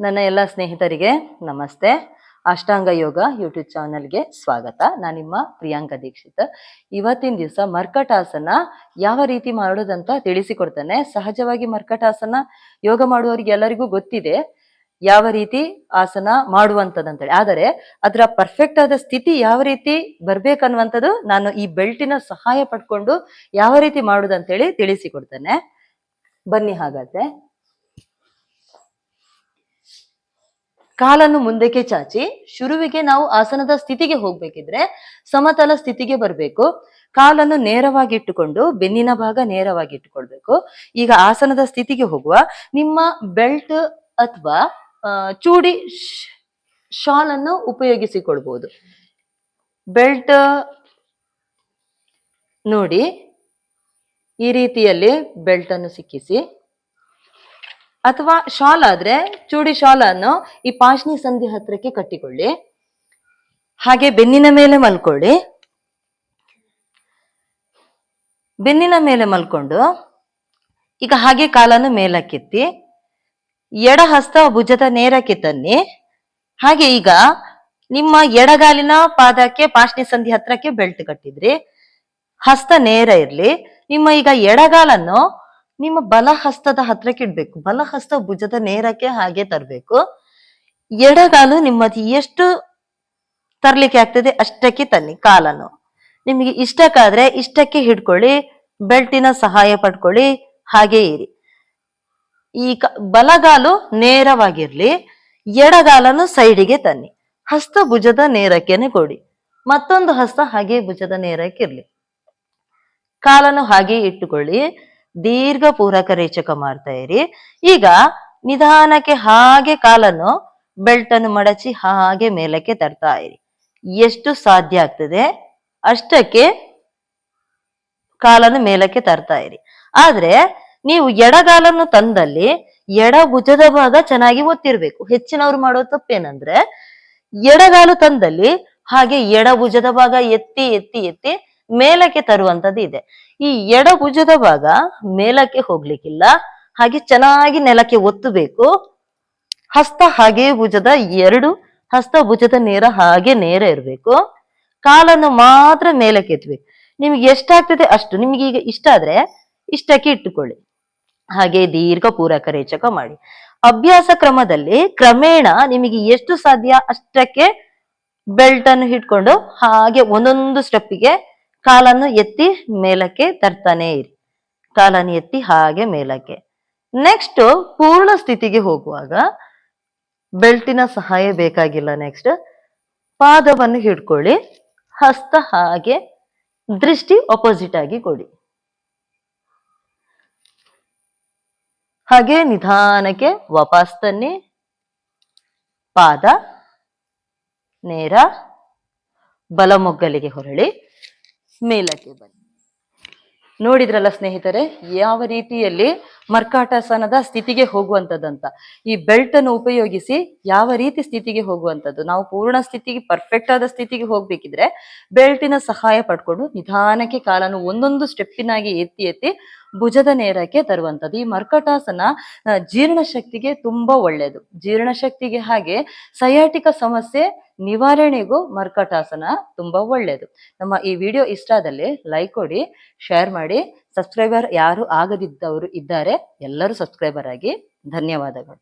ನನ್ನ ಎಲ್ಲ ಸ್ನೇಹಿತರಿಗೆ ನಮಸ್ತೆ. ಅಷ್ಟಾಂಗ ಯೋಗ ಯೂಟ್ಯೂಬ್ ಚಾನಲ್ಗೆ ಸ್ವಾಗತ. ನಾನು ನಿಮ್ಮ ಪ್ರಿಯಾಂಕ ದೀಕ್ಷಿತ್. ಇವತ್ತಿನ ದಿವಸ ಮರ್ಕಟಾಸನ ಯಾವ ರೀತಿ ಮಾಡೋದಂತ ತಿಳಿಸಿಕೊಡ್ತಾನೆ. ಸಹಜವಾಗಿ ಮರ್ಕಟಾಸನ ಯೋಗ ಮಾಡುವವರಿಗೆ ಎಲ್ಲರಿಗೂ ಗೊತ್ತಿದೆ ಯಾವ ರೀತಿ ಆಸನ ಮಾಡುವಂಥದ್ದಂತೇಳಿ. ಆದರೆ ಅದರ ಪರ್ಫೆಕ್ಟ್ ಆದ ಸ್ಥಿತಿ ಯಾವ ರೀತಿ ಬರ್ಬೇಕನ್ನುವಂಥದ್ದು ನಾನು ಈ ಬೆಲ್ಟಿನ ಸಹಾಯ ಪಡ್ಕೊಂಡು ಯಾವ ರೀತಿ ಮಾಡುದಂತೇಳಿ ತಿಳಿಸಿಕೊಡ್ತೇನೆ. ಬನ್ನಿ ಹಾಗಾದ್ರೆ. ಕಾಲನ್ನು ಮುಂದಕ್ಕೆ ಚಾಚಿ ಶುರುವಿಗೆ ನಾವು ಆಸನದ ಸ್ಥಿತಿಗೆ ಹೋಗ್ಬೇಕಿದ್ರೆ ಸಮತಲ ಸ್ಥಿತಿಗೆ ಬರಬೇಕು. ಕಾಲನ್ನು ನೇರವಾಗಿ ಇಟ್ಟುಕೊಂಡು ಬೆನ್ನಿನ ಭಾಗ ನೇರವಾಗಿ ಇಟ್ಟುಕೊಳ್ಬೇಕು. ಈಗ ಆಸನದ ಸ್ಥಿತಿಗೆ ಹೋಗುವ. ನಿಮ್ಮ ಬೆಲ್ಟ್ ಅಥವಾ ಚೂಡಿ ಶಾಲ್ ಅನ್ನು ಉಪಯೋಗಿಸಿಕೊಳ್ಬಹುದು ಬೆಲ್ಟ್ ನೋಡಿ ಈ ರೀತಿಯಲ್ಲಿ ಬೆಲ್ಟ್ ಅನ್ನು ಸಿಕ್ಕಿಸಿ. ಅಥವಾ ಶಾಲ್ ಆದ್ರೆ ಚೂಡಿ ಶಾಲ್ ಅನ್ನು ಈ ಪಾಶ್ನಿ ಸಂಧಿ ಹತ್ರಕ್ಕೆ ಕಟ್ಟಿಕೊಳ್ಳಿ. ಹಾಗೆ ಬೆನ್ನಿನ ಮೇಲೆ ಮಲ್ಕೊಳ್ಳಿ. ಬೆನ್ನಿನ ಮೇಲೆ ಮಲ್ಕೊಂಡು ಈಗ ಹಾಗೆ ಕಾಲನ್ನು ಮೇಲಕ್ಕೆತ್ತಿ. ಎಡ ಹಸ್ತ ಭುಜದ ನೇರಕ್ಕೆ ತನ್ನಿ. ಹಾಗೆ ಈಗ ನಿಮ್ಮ ಎಡಗಾಲಿನ ಪಾದಕ್ಕೆ ಪಾಶ್ನಿ ಸಂಧಿ ಹತ್ರಕ್ಕೆ ಬೆಲ್ಟ್ ಕಟ್ಟಿದ್ರಿ. ಹಸ್ತ ನೇರ ಇರ್ಲಿ. ನಿಮ್ಮ ಈಗ ಎಡಗಾಲನ್ನು ನಿಮ್ಮ ಬಲ ಹಸ್ತದ ಹತ್ರಕ್ಕೆ ಇಡ್ಬೇಕು. ಬಲ ಹಸ್ತ ಭುಜದ ನೇರಕ್ಕೆ ಹಾಗೆ ತರಬೇಕು. ಎಡಗಾಲು ನಿಮ್ಮ ಎಷ್ಟು ತರ್ಲಿಕ್ಕೆ ಆಗ್ತದೆ ಅಷ್ಟಕ್ಕೆ ತನ್ನಿ ಕಾಲನ್ನು. ನಿಮಗೆ ಇಷ್ಟಕ್ಕಾದ್ರೆ ಇಷ್ಟಕ್ಕೆ ಹಿಡ್ಕೊಳ್ಳಿ, ಬೆಲ್ಟಿನ ಸಹಾಯ ಪಡ್ಕೊಳ್ಳಿ, ಹಾಗೆ ಇರಿ. ಈ ಬಲಗಾಲು ನೇರವಾಗಿರ್ಲಿ ಎಡಗಾಲನು ಸೈಡಿಗೆ ತನ್ನಿ. ಹಸ್ತ ಭುಜದ ನೇರಕ್ಕೆನೆ ಕೊಡಿ. ಮತ್ತೊಂದು ಹಸ್ತ ಹಾಗೆ ಭುಜದ ನೇರಕ್ಕೆ ಇರ್ಲಿ. ಕಾಲನ್ನು ಹಾಗೆ ಇಟ್ಟುಕೊಳ್ಳಿ. ದೀರ್ಘ ಪೂರಕ ರೇಚಕ ಮಾಡ್ತಾ ಇರಿ. ಈಗ ನಿಧಾನಕ್ಕೆ ಹಾಗೆ ಕಾಲನ್ನು ಬೆಲ್ಟ್ ಅನ್ನು ಮಡಚಿ ಹಾಗೆ ಮೇಲಕ್ಕೆ ತರ್ತಾ ಇರಿ. ಎಷ್ಟು ಸಾಧ್ಯ ಆಗ್ತದೆ? ಅಷ್ಟಕ್ಕೆ ಕಾಲನ್ನು ಮೇಲಕ್ಕೆ ತರ್ತಾ ಇರಿ. ಆದ್ರೆ ನೀವು ಎಡಗಾಲನ್ನು ತಂದಲ್ಲಿ ಎಡ ಭುಜದ ಭಾಗ ಚೆನ್ನಾಗಿ ಒತ್ತಿರ್ಬೇಕು. ಹೆಚ್ಚಿನವ್ರು ಮಾಡೋ ತಪ್ಪೇನಂದ್ರೆ ಎಡಗಾಲು ತಂದಲ್ಲಿ ಹಾಗೆ ಎಡ ಭುಜದ ಭಾಗ ಎತ್ತಿ ಎತ್ತಿ ಎತ್ತಿ ಮೇಲಕ್ಕೆ ತರುವಂತದ್ದು ಇದೆ. ಈ ಎಡ ಭುಜದ ಭಾಗ ಮೇಲಕ್ಕೆ ಹೋಗ್ಲಿಕ್ಕಿಲ್ಲ. ಹಾಗೆ ಚೆನ್ನಾಗಿ ನೆಲಕ್ಕೆ ಒತ್ತಬೇಕು. ಹಸ್ತ ಹಾಗೆ ಭುಜದ ಎರಡು, ಹಸ್ತ ಭುಜದ ನೇರ ಹಾಗೆ ನೇರ ಇರಬೇಕು. ಕಾಲನ್ನು ಮಾತ್ರ ಮೇಲಕ್ಕೆ ಎತ್ತಬೇಕು ನಿಮ್ಗೆ ಎಷ್ಟಾಗ್ತದೆ ಅಷ್ಟು. ನಿಮ್ಗೆ ಈಗ ಇಷ್ಟ ಆದ್ರೆ ಇಷ್ಟಕ್ಕೆ ಇಟ್ಟುಕೊಳ್ಳಿ. ಹಾಗೆ ದೀರ್ಘ ಪೂರಕ ರೇಚಕ ಮಾಡಿ. ಅಭ್ಯಾಸ ಕ್ರಮದಲ್ಲಿ ಕ್ರಮೇಣ ನಿಮಗೆ ಎಷ್ಟು ಸಾಧ್ಯ ಅಷ್ಟಕ್ಕೆ ಬೆಲ್ಟ್ ಅನ್ನು ಹಿಡ್ಕೊಂಡು ಹಾಗೆ ಒಂದೊಂದು ಸ್ಟೆಪ್ಪಿಗೆ ಕಾಲನ್ನು ಎತ್ತಿ ಮೇಲಕ್ಕೆ ತರ್ತಾನೆ ಇರಿ. ಕಾಲನ್ನು ಎತ್ತಿ ಹಾಗೆ ಮೇಲಕ್ಕೆ. ನೆಕ್ಸ್ಟ್ ಪೂರ್ಣ ಸ್ಥಿತಿಗೆ ಹೋಗುವಾಗ ಬೆಲ್ಟಿನ ಸಹಾಯ ಬೇಕಾಗಿಲ್ಲ ನೆಕ್ಸ್ಟ್ ಪಾದವನ್ನು ಹಿಡ್ಕೊಳ್ಳಿ. ಹಸ್ತ ಹಾಗೆ ದೃಷ್ಟಿ ಅಪೋಸಿಟ್ ಆಗಿ ಕೊಡಿ. ಹಾಗೆ ನಿಧಾನಕ್ಕೆ ವಾಪಸ್ ತನ್ನಿ ಪಾದ ನೇರ ಬಲಮೊಗ್ಗಲಿಗೆ ಹೊರಳಿ. ಮೇಲಕ್ಕೆ ಬನ್ನಿ. ನೋಡಿದ್ರಲ್ಲ ಸ್ನೇಹಿತರೆ, ಯಾವ ರೀತಿಯಲ್ಲಿ ಮರ್ಕಾಟಾಸನದ ಸ್ಥಿತಿಗೆ ಹೋಗುವಂಥದ್ದಂತ. ಈ ಬೆಲ್ಟ್ ಅನ್ನು ಉಪಯೋಗಿಸಿ ಯಾವ ರೀತಿ ಸ್ಥಿತಿಗೆ ಹೋಗುವಂಥದ್ದು. ನಾವು ಪೂರ್ಣ ಸ್ಥಿತಿಗೆ ಪರ್ಫೆಕ್ಟ್ ಆದ ಸ್ಥಿತಿಗೆ ಹೋಗ್ಬೇಕಿದ್ರೆ ಬೆಲ್ಟಿನ ಸಹಾಯ ಪಡ್ಕೊಂಡು ನಿಧಾನಕ್ಕೆ ಕಾಲನ್ನು ಒಂದೊಂದು ಸ್ಟೆಪ್ಪಿನಾಗಿ ಎತ್ತಿ ಎತ್ತಿ ಭುಜದ ನೇರಕ್ಕೆ ತರುವಂಥದ್ದು. ಈ ಮರ್ಕಟಾಸನ ಜೀರ್ಣಶಕ್ತಿಗೆ ತುಂಬಾ ಒಳ್ಳೆಯದು ಜೀರ್ಣಶಕ್ತಿಗೆ ಹಾಗೆ ಸಯಾಟಿಕ ಸಮಸ್ಯೆ ನಿವಾರಣೆಗೂ ಮರ್ಕಟಾಸನ ತುಂಬಾ ಒಳ್ಳೆಯದು ನಮ್ಮ ಈ ವಿಡಿಯೋ ಇಷ್ಟ ಆದಲ್ಲಿ ಲೈಕ್ ಕೊಡಿ ಶೇರ್ ಮಾಡಿ ಸಬ್ಸ್ಕ್ರೈಬರ್ ಯಾರು ಆಗದಿದ್ದವರು ಇದ್ದಾರೆ, ಎಲ್ಲರೂ ಸಬ್ಸ್ಕ್ರೈಬರ್ ಆಗಿ ಧನ್ಯವಾದಗಳು.